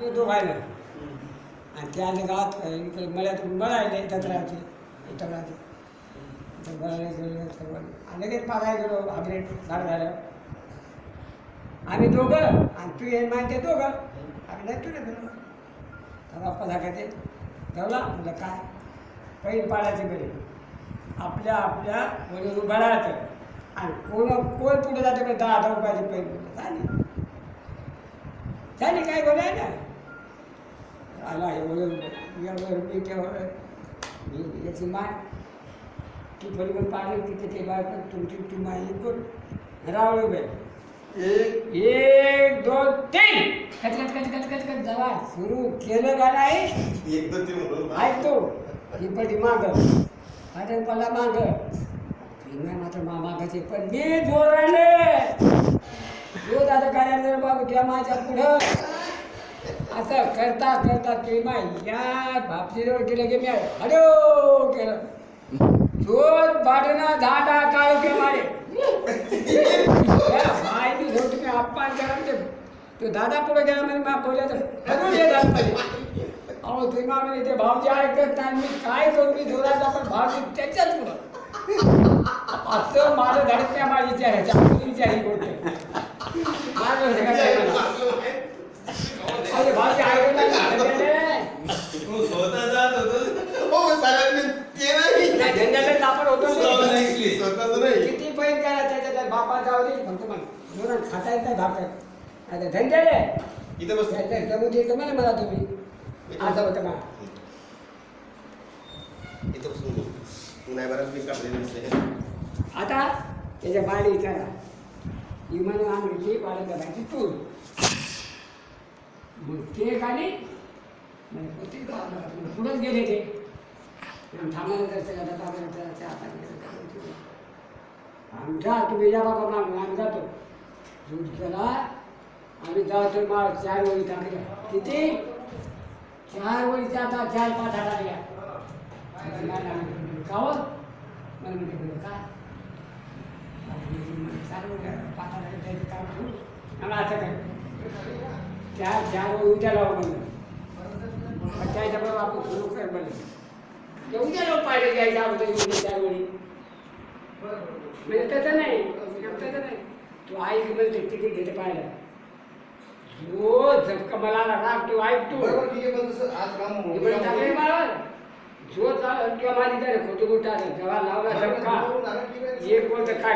ते दोघायला आणि ते आले गावात इकडे मळ्यात मळायले दगडाचे दगडाचे इथं मळायला गेलो सर्व आणि लगेच पाहायला गेलो हायब्रेड झाड झालं. आम्ही दोघं आणि तू हे माहिती दोघं. आम्ही नाही तुला गेलो. तर बाप्पा दाखवते ठेवला म्हटलं काय? पैन पाडायचे बरे आपल्या आपल्या वडील उभं राहायचं आणि कोण कोण पुढे जाते दहा दहा रुपयाचे पैन झाली. झाली काय बोलाय ना? आला एवढं मी तेवढं मी याची माय ती पलीकडे पाडली तिथे ते बाय तुमची ती माय इकडून रावळे उभे एक एक दोन तीन! कच कच कच कच कच कच जवा सुरू केलं का नाही? एक दोन तीन ऐकतो ही पटी माग. अरे मला माग. नाही मात्र मा मागायचे पण मी जोर राहिले जो दादा कार्यालय बाबू त्या माझ्या पुढं. असं करता करता ते माय या बापजीजवळ गेलं की मी हडो केलं. जोर बाटना झाडा काळ के मारे. माय मी घेऊन अपमान करा ते म्हणजे तो दादा पुढे गेला म्हणजे मा बोलला तर हॅलो ये दादा अहो तुम्ही मागे ते भावजी ऐकत नाही मी काय करू? मी जोराचा पण भावजी त्याच्याच पुढं. असं माझं धडक नाही माझी विचारायच्या विचार ही गोष्ट. माझं धडक नाही मला. अरे भावजी ऐकत नाही तू स्वतः जात होतो हो सगळ्यांनी ते नाही. नाही, धंद्याला तापड होतो. स्वतःच नाही किती पैन करा त्याच्या बापा जाऊ दे. फक्त मग जोरात खाता येत नाही भाकर आता धंद्याला. इथं बस. जमू दे मला मला तुम्ही आता होतं का इथं बसून बोल. तू नाही बरं मी कापले नसते आता त्याच्या बाडी विचारा इमान आणली ती बाळा करायची तूर मग ते खाली म्हणजे पुढंच गेले ते. आणि थांबायला जायचं का डबा करायचा चहा पाणी आम्ही जा तुम्ही या बाबा मागून आम्ही जातो. दूध केला आम्ही जातो मग चार वळी टाकल्या. किती? चार वळीच्या आता चार पाच टाकल्या कावत मला म्हणजे काय? चार चार उद्या लावून म्हणलं. आपण घ्यायच्या अगोदर म्हणजे तसं नाही तसं नाही तू ऐक घेते पाहिलं जो झटका मला राग तू ऐक तू बरोबर ठीक आहे पण तसं आज काम हे पण चांगलं मला जो किंवा माझी खोटी गोष्ट आलं जेव्हा लावला झपका एक वर्ष काय